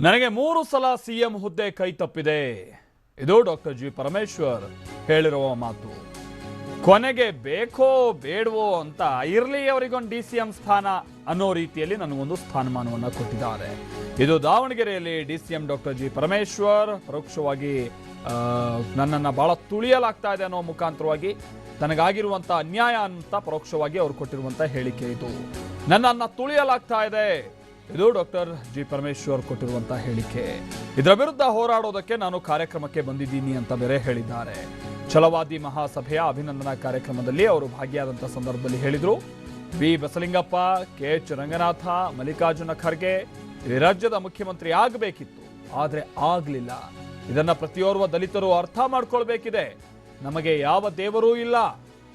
ನನಗೆ ಮೂರು ಸಲ ಸಿಎಂ ಹುದ್ದೆ ಕೈ ತಪ್ಪಿದೆ. ಇದು ಡಾಕ್ಟರ್ ಜಿ ಪರಮೇಶ್ವರ್ ಹೇಳಿರುವ ಮಾತು. ಕೊನೆಗೆ ಬೇಕೋ ಬೇಡವೋ ಅಂತ ಇರ್ಲಿ ಅವರಿಗೊಂದು ಡಿ ಸಿ ಎಂ ಸ್ಥಾನ ಅನ್ನೋ ರೀತಿಯಲ್ಲಿ ನನಗೊಂದು ಸ್ಥಾನಮಾನವನ್ನು ಕೊಟ್ಟಿದ್ದಾರೆ. ಇದು ದಾವಣಗೆರೆಯಲ್ಲಿ D C M doctor G Parameshwar ಪರೋಕ್ಷವಾಗಿ ನನ್ನನ್ನು ಬಹಳ ತುಳಿಯಲಾಗ್ತಾ ಇದೆ ಅನ್ನೋ ಮುಖಾಂತರವಾಗಿ ತನಗಾಗಿರುವಂಥ ಅನ್ಯಾಯ ಅಂತ ಪರೋಕ್ಷವಾಗಿ ಅವರು ಕೊಟ್ಟಿರುವಂಥ ಹೇಳಿಕೆ ಇದು. ನನ್ನನ್ನು ತುಳಿಯಲಾಗ್ತಾ ಇದೆ. ಇದು ಡಾಕ್ಟರ್ ಜಿ ಪರಮೇಶ್ವರ್ ಕೊಟ್ಟಿರುವಂತಹ ಹೇಳಿಕೆ. ಇದರ ವಿರುದ್ಧ ಹೋರಾಡೋದಕ್ಕೆ ನಾನು ಕಾರ್ಯಕ್ರಮಕ್ಕೆ ಬಂದಿದ್ದೀನಿ ಅಂತ ಬೇರೆ ಹೇಳಿದ್ದಾರೆ. ಛಲವಾದಿ ಮಹಾಸಭೆಯ ಅಭಿನಂದನಾ ಕಾರ್ಯಕ್ರಮದಲ್ಲಿ ಅವರು ಭಾಗಿಯಾದಂಥ ಸಂದರ್ಭದಲ್ಲಿ ಹೇಳಿದರು. B Basalingappa, K. H Ranganatha Mallikarjuna Kharge ರಾಜ್ಯದ ಮುಖ್ಯಮಂತ್ರಿ ಆಗಬೇಕಿತ್ತು. ಆದರೆ ಆಗಲಿಲ್ಲ. ಇದನ್ನ ಪ್ರತಿಯೋರ್ವ ದಲಿತರು ಅರ್ಥ ಮಾಡ್ಕೊಳ್ಬೇಕಿದೆ. ನಮಗೆ ಯಾವ ದೇವರೂ ಇಲ್ಲ.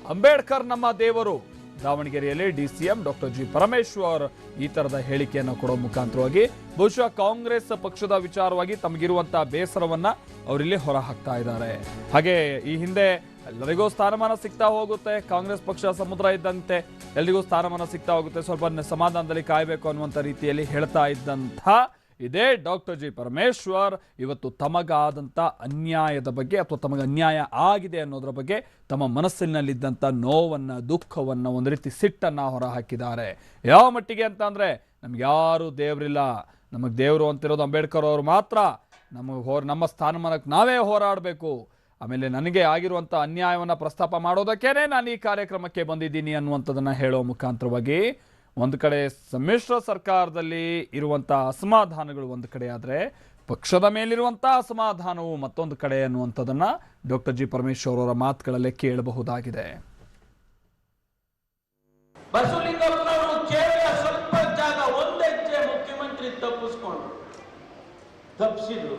ಅಂಬೇಡ್ಕರ್ ನಮ್ಮ ದೇವರು. ದಾವಣಗೆರೆಯಲ್ಲಿ ಡಿಸಿಎಂ ಡಾಕ್ಟರ್ ಜಿ ಪರಮೇಶ್ವರ್ ಈ ತರದ ಹೇಳಿಕೆಯನ್ನು ಕೊಡೋ ಮುಖಾಂತರವಾಗಿ ಬಹುಶಃ ಕಾಂಗ್ರೆಸ್ ಪಕ್ಷದ ವಿಚಾರವಾಗಿ ತಮಗಿರುವಂತಹ ಬೇಸರವನ್ನ ಅವರಿಲ್ಲಿ ಹೊರ ಹಾಕ್ತಾ ಇದ್ದಾರೆ. ಹಾಗೆ ಈ ಹಿಂದೆ ಎಲ್ಲರಿಗೂ ಸ್ಥಾನಮಾನ ಸಿಗ್ತಾ ಹೋಗುತ್ತೆ, ಕಾಂಗ್ರೆಸ್ ಪಕ್ಷ ಸಮುದ್ರ ಇದ್ದಂತೆ ಎಲ್ರಿಗೂ ಸ್ಥಾನಮಾನ ಸಿಗ್ತಾ ಹೋಗುತ್ತೆ, ಸ್ವಲ್ಪ ಸಮಾಧಾನದಲ್ಲಿ ಕಾಯಬೇಕು ಅನ್ನುವಂಥ ರೀತಿಯಲ್ಲಿ ಹೇಳ್ತಾ ಇದ್ದಂಥ ಇದೇ. ಡಾಕ್ಟರ್ ಜಿ ಪರಮೇಶ್ವರ್, ಇವತ್ತು ತಮಗಾದಂಥ ಅನ್ಯಾಯದ ಬಗ್ಗೆ ಅಥವಾ ತಮಗೆ ಅನ್ಯಾಯ ಆಗಿದೆ ಅನ್ನೋದ್ರ ಬಗ್ಗೆ ತಮ್ಮ ಮನಸ್ಸಿನಲ್ಲಿದ್ದಂಥ ನೋವನ್ನು, ದುಃಖವನ್ನು ಒಂದು ರೀತಿ ಸಿಟ್ಟನ್ನು ಹೊರಹಾಕಿದ್ದಾರೆ. ಯಾವ ಮಟ್ಟಿಗೆ ಅಂತ ಅಂದರೆ, ನಮ್ಗೆ ಯಾರು ದೇವರಿಲ್ಲ. ನಮಗೆ ದೇವರು ಅಂತಿರೋದು ಅಂಬೇಡ್ಕರ್ ಅವರು ಮಾತ್ರ. ನಮಗೆ ಹೋರ್, ನಮ್ಮ ಸ್ಥಾನಮಾನಕ್ಕೆ ನಾವೇ ಹೋರಾಡಬೇಕು. ಆಮೇಲೆ ನನಗೆ ಆಗಿರುವಂಥ ಅನ್ಯಾಯವನ್ನು ಪ್ರಸ್ತಾಪ ಮಾಡೋದಕ್ಕೇನೆ ನಾನು ಈ ಕಾರ್ಯಕ್ರಮಕ್ಕೆ ಬಂದಿದ್ದೀನಿ ಅನ್ನುವಂಥದ್ದನ್ನು ಹೇಳೋ ಮುಖಾಂತರವಾಗಿ ಒಂದು ಕಡೆ ಸಮ್ಮಿಶ್ರ ಸರ್ಕಾರದಲ್ಲಿ ಇರುವಂಥ ಅಸಮಾಧಾನಗಳು ಒಂದು ಕಡೆ ಆದರೆ ಪಕ್ಷದ ಮೇಲಿರುವಂಥ ಅಸಮಾಧಾನವು ಮತ್ತೊಂದು ಕಡೆ ಅನ್ನುವಂಥದ್ದನ್ನು ಡಾಕ್ಟರ್ ಜಿ ಪರಮೇಶ್ವರ್ ಅವರ ಮಾತುಗಳಲ್ಲೇ ಕೇಳಬಹುದಾಗಿದೆ. ಸ್ವಲ್ಪ ಜಾಗ ಮುಖ್ಯಮಂತ್ರಿ ತಪ್ಪಿಸ್ಕೊಂಡು ತಪ್ಪಿಸಿದ್ರು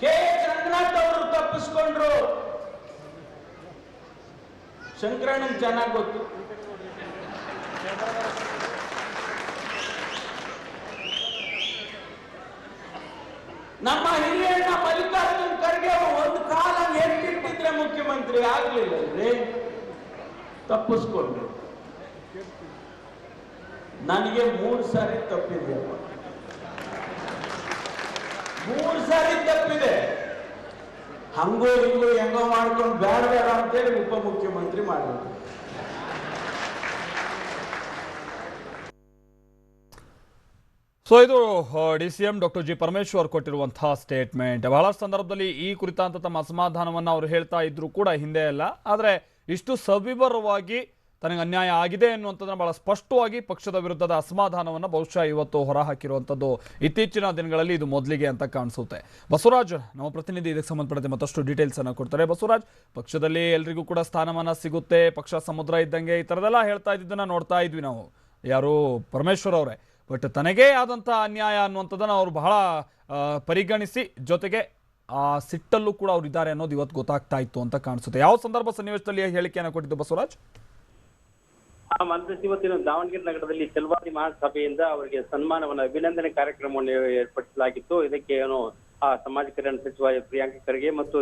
ಕೆ ಎಸ್ ಅವರು ತಪ್ಪಿಸ್ಕೊಂಡ್ರು ಶಂಕರಣ್ಣನ್ ಚೆನ್ನಾಗಿ ಗೊತ್ತು. ನಮ್ಮ ಹಿರಿಯಣ್ಣ ಮಲ್ಲಿಕಾರ್ಜುನ್ ಖರ್ಗೆ ಒಂದು ಕಾಲ ಎತ್ತಿಟ್ಟಿದ್ರೆ ಮುಖ್ಯಮಂತ್ರಿ ಆಗ್ಲಿಲ್ಲ ತಪ್ಪಿಸ್ಕೊಂಡ್ರು. ನನಗೆ ಮೂರು ಸಾರಿ ತಪ್ಪಿದೆ ಮೂರು ಸಾರಿ ತಪ್ಪಿದೆ. ಹಂಗೋ ಹಿಂಗೋ ಹೆಂಗೋ ಮಾಡ್ಕೊಂಡು ಬೇಡ ಬೇಡ ಅಂತೇಳಿ ಉಪಮುಖ್ಯಮಂತ್ರಿ ಮಾಡಿದ್ರು. ಸೊ ಇದು D C M doctor G Parameshwar ಕೊಟ್ಟಿರುವಂತಹ ಸ್ಟೇಟ್ಮೆಂಟ್ ಬಹಳಷ್ಟು ಸಂದರ್ಭದಲ್ಲಿ ಈ ಕುರಿತಂತ ತಮ್ಮ ಅಸಮಾಧಾನವನ್ನು ಅವರು ಹೇಳ್ತಾ ಇದ್ರು ಕೂಡ ಹಿಂದೆ ಅಲ್ಲ. ಆದರೆ ಇಷ್ಟು ಸವಿವರವಾಗಿ ತನಗೆ ಅನ್ಯಾಯ ಆಗಿದೆ ಎನ್ನುವಂಥದ್ದನ್ನು ಬಹಳ ಸ್ಪಷ್ಟವಾಗಿ ಪಕ್ಷದ ವಿರುದ್ಧದ ಅಸಮಾಧಾನವನ್ನು ಬಹುಶಃ ಇವತ್ತು ಹೊರಹಾಕಿರುವಂಥದ್ದು ಇತ್ತೀಚಿನ ದಿನಗಳಲ್ಲಿ ಇದು ಮೊದಲಿಗೆ ಅಂತ ಕಾಣಿಸುತ್ತೆ. ಬಸವರಾಜ್, ನಮ್ಮ ಪ್ರತಿನಿಧಿ ಇದಕ್ಕೆ ಸಂಬಂಧಪಟ್ಟಂತೆ ಮತ್ತಷ್ಟು ಡೀಟೇಲ್ಸ್ ಅನ್ನು ಕೊಡ್ತಾರೆ. ಬಸವರಾಜ್, ಪಕ್ಷದಲ್ಲಿ ಎಲ್ರಿಗೂ ಕೂಡ ಸ್ಥಾನಮಾನ ಸಿಗುತ್ತೆ, ಪಕ್ಷ ಸಮುದ್ರ ಇದ್ದಂಗೆ ಈ ಥರದೆಲ್ಲ ಹೇಳ್ತಾ ಇದ್ದಿದ್ದನ್ನ ನೋಡ್ತಾ ಇದ್ವಿ ನಾವು. ಯಾರು? ಪರಮೇಶ್ವರ್ ಅವರೇ. ಬಟ್ ತನಗೇ ಆದಂಥ ಅನ್ಯಾಯ ಅನ್ನುವಂಥದ್ದನ್ನು ಅವರು ಬಹಳ ಪರಿಗಣಿಸಿ ಜೊತೆಗೆ ಆ ಸಿಟ್ಟಲ್ಲೂ ಕೂಡ ಅವ್ರು ಇದ್ದಾರೆ ಅನ್ನೋದು ಇವತ್ತು ಗೊತ್ತಾಗ್ತಾ ಇತ್ತು ಅಂತ ಕಾಣಿಸುತ್ತೆ. ಯಾವ ಸಂದರ್ಭ ಸನ್ನಿವೇಶದಲ್ಲಿ ಹೇಳಿಕೆಯನ್ನು ಕೊಟ್ಟಿದ್ದು ಬಸವರಾಜ್? ಆ ಮಂತ್ರಿ ಇವತ್ತಿನ ದಾವಣಗೆರೆ ನಗರದಲ್ಲಿ ಚಲವಾದಿ ಮಹಾಸಭೆಯಿಂದ ಅವರಿಗೆ ಸನ್ಮಾನವನ್ನು ಅಭಿನಂದನೆ ಕಾರ್ಯಕ್ರಮವನ್ನು ಏರ್ಪಡಿಸಲಾಗಿತ್ತು. ಇದಕ್ಕೆ ಏನು, ಆ ಸಮಾಜ ಕಲ್ಯಾಣ ಸಚಿವ ಪ್ರಿಯಾಂಕ ಖರ್ಗೆ ಮತ್ತು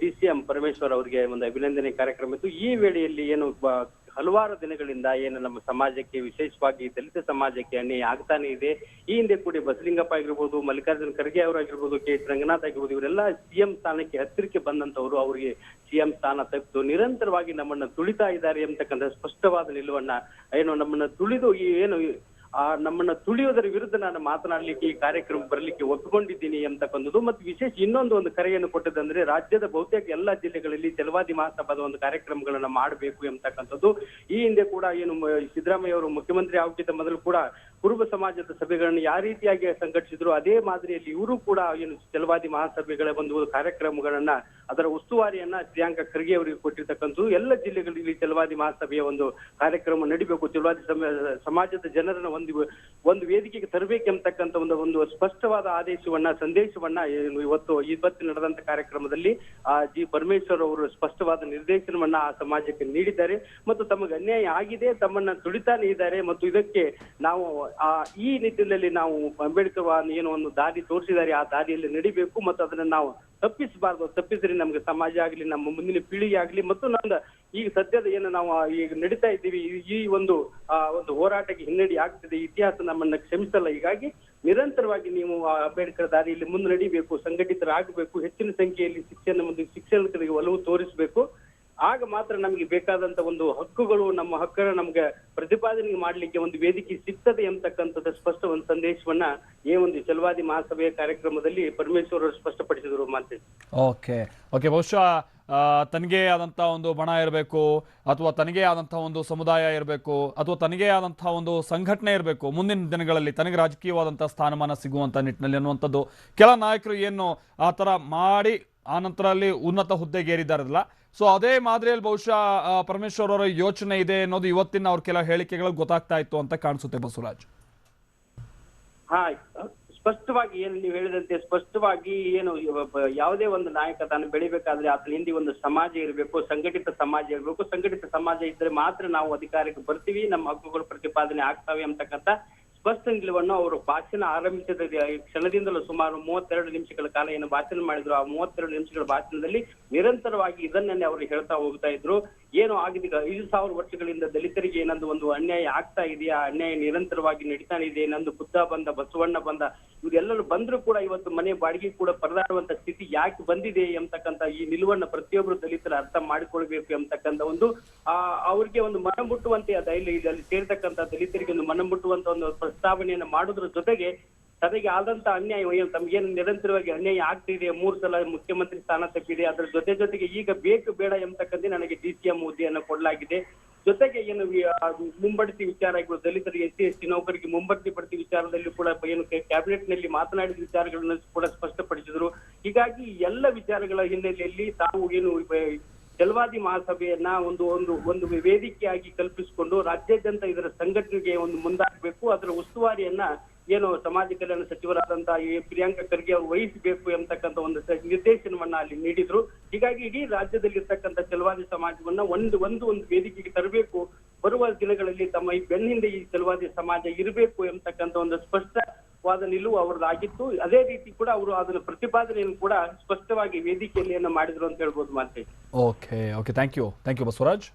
ಡಿ ಸಿ ಎಂ ಪರಮೇಶ್ವರ್ ಅವರಿಗೆ ಒಂದು ಅಭಿನಂದನೆ ಕಾರ್ಯಕ್ರಮ ಇತ್ತು. ಈ ವೇಳೆಯಲ್ಲಿ ಏನು ಹಲವಾರು ದಿನಗಳಿಂದ ಏನು ನಮ್ಮ ಸಮಾಜಕ್ಕೆ, ವಿಶೇಷವಾಗಿ ದಲಿತ ಸಮಾಜಕ್ಕೆ ಅನ್ಯಾಯ ಆಗ್ತಾನೆ ಇದೆ. ಈ ಹಿಂದೆ ಕೂಡ ಬಸಲಿಂಗಪ್ಪ ಆಗಿರ್ಬೋದು, ಮಲ್ಲಿಕಾರ್ಜುನ್ ಖರ್ಗೆ ಅವರಾಗಿರ್ಬೋದು ಕೆ ಎಚ್ ರಂಗನಾಥ್ ಆಗಿರ್ಬೋದು, ಇವರೆಲ್ಲ ಸಿಎಂ ಸ್ಥಾನಕ್ಕೆ ಹತ್ತಿರಕ್ಕೆ ಬಂದಂತವರು ಅವರಿಗೆ ಸಿಎಂ ಸ್ಥಾನ ತೆಗೆದು ನಿರಂತರವಾಗಿ ನಮ್ಮನ್ನ ತುಳಿತಾ ಇದ್ದಾರೆ ಎಂತಕ್ಕಂಥ ಸ್ಪಷ್ಟವಾದ ನಿಲುವನ್ನ, ಏನು ನಮ್ಮನ್ನ ತುಳಿದು ಏನು ಆ, ನಮ್ಮನ್ನ ತುಳಿಯೋದರ ವಿರುದ್ಧ ನಾನು ಮಾತನಾಡ್ಲಿಕ್ಕೆ, ಈ ಕಾರ್ಯಕ್ರಮ ಬರಲಿಕ್ಕೆ ಒಪ್ಪಿಕೊಂಡಿದ್ದೀನಿ ಅಂತಕ್ಕಂಥದ್ದು ಮತ್ತು ವಿಶೇಷ ಇನ್ನೊಂದು ಒಂದು ಕರೆಯನ್ನು ಕೊಟ್ಟದಂದ್ರೆ, ರಾಜ್ಯದ ಬಹುತೇಕ ಎಲ್ಲಾ ಜಿಲ್ಲೆಗಳಲ್ಲಿ ಜಲವಾದಿ ಮಹಾಸಭಾದ ಒಂದು ಕಾರ್ಯಕ್ರಮಗಳನ್ನ ಮಾಡಬೇಕು ಎಂತಕ್ಕಂಥದ್ದು. ಈ ಹಿಂದೆ ಕೂಡ ಏನು ಸಿದ್ದರಾಮಯ್ಯ ಅವರು ಮುಖ್ಯಮಂತ್ರಿ ಆಗುತ್ತಿದ್ದ ಮೊದಲು ಕೂಡ ಕುರುಬ ಸಮಾಜದ ಸಭೆಗಳನ್ನು ಯಾವ ರೀತಿಯಾಗಿ ಸಂಘಟಿಸಿದ್ರು, ಅದೇ ಮಾದರಿಯಲ್ಲಿ ಇವರು ಕೂಡ ಏನು ಜಲವಾದಿ ಮಹಾಸಭೆಗಳ ಒಂದು ಕಾರ್ಯಕ್ರಮಗಳನ್ನ, ಅದರ ಉಸ್ತುವಾರಿಯನ್ನ ಪ್ರಿಯಾಂಕ ಖರ್ಗೆ ಅವರಿಗೆ ಕೊಟ್ಟಿರ್ತಕ್ಕಂಥದ್ದು. ಎಲ್ಲ ಜಿಲ್ಲೆಗಳಲ್ಲಿ ಜಲವಾದಿ ಮಹಾಸಭೆಯ ಒಂದು ಕಾರ್ಯಕ್ರಮ ನಡಿಬೇಕು. ಜಲವಾದಿ ಸಮ- ಸಮಾಜದ ಜನರನ್ನ ಒಂದು ಒಂದು ವೇದಿಕೆಗೆ ತರಬೇಕೆಂಬತಕ್ಕಂಥ ಒಂದು ಒಂದು ಸ್ಪಷ್ಟವಾದ ಆದೇಶವನ್ನ, ಸಂದೇಶವನ್ನ ಇವತ್ತು ಇವತ್ತು ನಡೆದಂತ ಕಾರ್ಯಕ್ರಮದಲ್ಲಿ ಆ ಜಿ ಪರಮೇಶ್ವರ್ ಅವರು ಸ್ಪಷ್ಟವಾದ ನಿರ್ದೇಶನವನ್ನ ಆ ಸಮಾಜಕ್ಕೆ ನೀಡಿದ್ದಾರೆ. ಮತ್ತು ತಮಗೆ ಅನ್ಯಾಯ ಆಗಿದೆ, ತಮ್ಮನ್ನ ತುಳಿತಾನೆ ಇದ್ದಾರೆ. ಮತ್ತು ಇದಕ್ಕೆ ನಾವು ಈ ನಿಟ್ಟಿನಲ್ಲಿ ನಾವು ಅಂಬೇಡ್ಕರ್ ಏನು ಒಂದು ದಾರಿ ತೋರಿಸಿದ್ದಾರೆ, ಆ ದಾರಿಯಲ್ಲಿ ನಡಿಬೇಕು ಮತ್ತು ಅದನ್ನ ನಾವು ತಪ್ಪಿಸಬಾರ್ದು. ತಪ್ಪಿಸಿದ್ರೆ ನಮ್ಗೆ ಸಮಾಜ ಆಗ್ಲಿ, ನಮ್ಮ ಮುಂದಿನ ಪೀಳಿಗೆ ಆಗ್ಲಿ ಮತ್ತು ನಂದ ಈಗ ಸದ್ಯದ ಏನು ನಾವು ಈಗ ನಡೀತಾ ಇದ್ದೀವಿ, ಈ- ಒಂದು ಒಂದು ಹೋರಾಟಕ್ಕೆ ಹಿನ್ನಡಿ ಆಗ್ತಿದೆ. ಇತಿಹಾಸ ನಮ್ಮನ್ನ ಕ್ಷಮಿಸಲ್ಲ. ಹೀಗಾಗಿ ನಿರಂತರವಾಗಿ ನೀವು ಅಂಬೇಡ್ಕರ್ ದಾರಿಯಲ್ಲಿ ಮುನ್ನಡಿಬೇಕು, ಸಂಘಟಿತರಾಗಬೇಕು, ಹೆಚ್ಚಿನ ಸಂಖ್ಯೆಯಲ್ಲಿ ಶಿಕ್ಷಣ ಮುಂದೆ ಶಿಕ್ಷಣಕ್ಕೆ ಒಲವು ತೋರಿಸಬೇಕು. ಆಗ ಮಾತ್ರ ನಮಗೆ ಬೇಕಾದಂತ ಒಂದು ಹಕ್ಕುಗಳು, ನಮ್ಮ ಹಕ್ಕನ್ನ ನಮ್ಗೆ ಪ್ರತಿಪಾದನೆ ಮಾಡಲಿಕ್ಕೆ ಒಂದು ವೇದಿಕೆ ಸಿಗ್ತದೆ ಎಂಬತಕ್ಕಂಥದ್ದು ಸ್ಪಷ್ಟ ಒಂದು ಸಂದೇಶವನ್ನ ಈ ಒಂದು ಚಲವಾದಿ ಮಹಾಸಭೆಯ ಕಾರ್ಯಕ್ರಮದಲ್ಲಿ ಪರಮೇಶ್ವರ್ ಅವರು ಸ್ಪಷ್ಟಪಡಿಸಿದರು ಮಾತೆ. ಓಕೆ ಓಕೆ, ಬಹುಶಃ ತನಗೇ ಆದಂಥ ಒಂದು ಬಣ ಇರಬೇಕು, ಅಥವಾ ತನಗೆ ಆದಂತಹ ಒಂದು ಸಮುದಾಯ ಇರಬೇಕು, ಅಥವಾ ತನಗೆ ಆದಂತಹ ಒಂದು ಸಂಘಟನೆ ಇರಬೇಕು, ಮುಂದಿನ ದಿನಗಳಲ್ಲಿ ತನಗೆ ರಾಜಕೀಯವಾದಂತಹ ಸ್ಥಾನಮಾನ ಸಿಗುವಂತ ನಿಟ್ಟಿನಲ್ಲಿ ಅನ್ನುವಂಥದ್ದು. ಕೆಲ ನಾಯಕರು ಏನು ಆ ಥರ ಮಾಡಿ ಆ ನಂತರ ಅಲ್ಲಿ ಉನ್ನತ ಹುದ್ದೆಗೇರಿದ್ದಾರಲ್ಲ ಸೊ ಅದೇ ಮಾದರಿಯಲ್ಲಿ ಬಹುಶಃ ಪರಮೇಶ್ವರ್ ಅವರ ಯೋಚನೆ ಇದೆ ಅನ್ನೋದು ಇವತ್ತಿನ ಅವ್ರ ಕೆಲ ಹೇಳಿಕೆಗಳು ಗೊತ್ತಾಗ್ತಾ ಇತ್ತು ಅಂತ ಕಾಣಿಸುತ್ತೆ ಬಸವರಾಜ್. ಹಾ, ಸ್ಪಷ್ಟವಾಗಿ ಏನು ನೀವು ಹೇಳಿದಂತೆ ಸ್ಪಷ್ಟವಾಗಿ ಏನು ಯಾವುದೇ ಒಂದು ನಾಯಕ ತಾನು ಬೆಳಿಬೇಕಾದ್ರೆ ಆತನ ಹಿಂದೆ ಒಂದು ಸಮಾಜ ಇರಬೇಕು, ಸಂಘಟಿತ ಸಮಾಜ ಇರಬೇಕು. ಸಂಘಟಿತ ಸಮಾಜ ಇದ್ರೆ ಮಾತ್ರ ನಾವು ಅಧಿಕಾರಕ್ಕೆ ಬರ್ತೀವಿ, ನಮ್ಮ ಹಕ್ಕುಗಳು ಪ್ರತಿಪಾದನೆ ಆಗ್ತವೆ ಅಂತಕ್ಕಂಥ ಸ್ಪಷ್ಟ ನಿಲುವನ್ನು ಅವರು ಭಾಷಣ ಆರಂಭಿಸಿದ ಕ್ಷಣದಿಂದಲೂ ಸುಮಾರು ಮೂವತ್ತೆರಡು ನಿಮಿಷಗಳ ಕಾಲ ಏನು ಭಾಷಣ ಮಾಡಿದ್ರು. ಆ ಮೂವತ್ತೆರಡು ನಿಮಿಷಗಳ ಭಾಷಣದಲ್ಲಿ ನಿರಂತರವಾಗಿ ಇದನ್ನೇ ಅವರು ಹೇಳ್ತಾ ಹೋಗ್ತಾ ಇದ್ರು. ಏನು ಆಗಿದೆ ಐದು ಸಾವಿರ ವರ್ಷಗಳಿಂದ ದಲಿತರಿಗೆ ಏನೊಂದು ಒಂದು ಅನ್ಯಾಯ ಆಗ್ತಾ ಇದೆಯಾ? ಅನ್ಯಾಯ ನಿರಂತರವಾಗಿ ನಡೀತಾ ಇದೆ ನಂದು ಬುದ್ಧ ಬಂದ, ಬಸವಣ್ಣ ಬಂದ, ಇವರೆಲ್ಲರೂ ಬಂದ್ರು ಕೂಡ ಇವತ್ತು ಮನೆ ಬಾಡಿಗೆ ಕೂಡ ಪರದಾಡುವಂತ ಸ್ಥಿತಿ ಯಾಕೆ ಬಂದಿದೆ ಎಂತಕ್ಕಂತ ಈ ನಿಲುವನ್ನ ಪ್ರತಿಯೊಬ್ಬರು ದಲಿತರ ಅರ್ಥ ಮಾಡಿಕೊಳ್ಬೇಕು ಎಂತಕ್ಕಂತ ಒಂದು, ಆ, ಅವ್ರಿಗೆ ಒಂದು ಮನ ಮುಟ್ಟುವಂತೆ ಅದ ಇಲ್ಲಿ ಇದರಲ್ಲಿ ಸೇರ್ತಕ್ಕಂತ ದಲಿತರಿಗೆ ಒಂದು ಮನ ಮುಟ್ಟುವಂತ ಒಂದು ಪ್ರಸ್ತಾವನೆಯನ್ನು ಮಾಡೋದ್ರ ಜೊತೆಗೆ ತನಗೆ ಆದಂತ ಅನ್ಯಾಯ, ಏನು ನಿರಂತರವಾಗಿ ಅನ್ಯಾಯ ಆಗ್ತಿದೆ ಮೂರು ಸಲ ಮುಖ್ಯಮಂತ್ರಿ ಸ್ಥಾನ ತಪ್ಪಿದೆ. ಅದರ ಜೊತೆ ಜೊತೆಗೆ ಈಗ ಬೇಕು ಬೇಡ ಎಂಬತಕ್ಕಂತೆ ನನಗೆ ಡಿ ಸಿ ಎಂ ಹುದ್ದೆಯನ್ನು ಕೊಡಲಾಗಿದೆ. ಜೊತೆಗೆ ಏನು ಮುಂಬಡ್ತಿ ವಿಚಾರ ಆಗಿರ್ಬೋದು ದಲಿತರಿಗೆ, ಎಸ್ ಸಿ, ಎಸ್ ಟಿ ನೌಕರಿಗೆ ಮುಂಬಡ್ತಿ ಬಡ್ತಿ ವಿಚಾರದಲ್ಲಿ ಕೂಡ ಏನು ಕ್ಯಾಬಿನೆಟ್ನಲ್ಲಿ ಮಾತನಾಡಿದ ವಿಚಾರಗಳನ್ನು ಕೂಡ ಸ್ಪಷ್ಟಪಡಿಸಿದ್ರು. ಹೀಗಾಗಿ ಎಲ್ಲ ವಿಚಾರಗಳ ಹಿನ್ನೆಲೆಯಲ್ಲಿ ತಾವು ಏನು ಜಲವಾದಿ ಮಹಾಸಭೆಯನ್ನ ಒಂದು ಒಂದು ಒಂದು ವೇದಿಕೆಯಾಗಿ ಕಲ್ಪಿಸಿಕೊಂಡು ರಾಜ್ಯಾದ್ಯಂತ ಇದರ ಸಂಘಟನೆಗೆ ಒಂದು ಮುಂದಾಗಬೇಕು. ಅದರ ಉಸ್ತುವಾರಿಯನ್ನ ಏನು ಸಮಾಜ ಕಲ್ಯಾಣ ಸಚಿವರಾದಂತಹ ಪ್ರಿಯಾಂಕ ಖರ್ಗೆ ಅವರು ವಹಿಸಬೇಕು ಎಂತಕ್ಕಂತ ಒಂದು ನಿರ್ದೇಶನವನ್ನ ಅಲ್ಲಿ ನೀಡಿದ್ರು. ಹೀಗಾಗಿ ಇಡೀ ರಾಜ್ಯದಲ್ಲಿ ಇರ್ತಕ್ಕಂತ ಚಲವಾದಿ ಸಮಾಜವನ್ನ ಒಂದು ಒಂದು ಒಂದು ವೇದಿಕೆಗೆ ತರಬೇಕು. ಬರುವ ದಿನಗಳಲ್ಲಿ ತಮ್ಮ ಈ ಬೆನ್ನಿಂದ ಈ ಚಲವಾದಿ ಸಮಾಜ ಇರಬೇಕು ಎಂತಕ್ಕಂತ ಒಂದು ಸ್ಪಷ್ಟವಾದ ನಿಲುವು ಅವರದಾಗಿತ್ತು ಅದೇ ರೀತಿ ಕೂಡ ಅವರು ಅದನ್ನ ಪ್ರತಿಪಾದನೆಯನ್ನು ಕೂಡ ಸ್ಪಷ್ಟವಾಗಿ ವೇದಿಕೆಯಲ್ಲಿ ಮಾಡಿದ್ರು ಅಂತ ಹೇಳ್ಬೋದು ಮಾತೆ. Okay okay thank you thank you Basavaraj.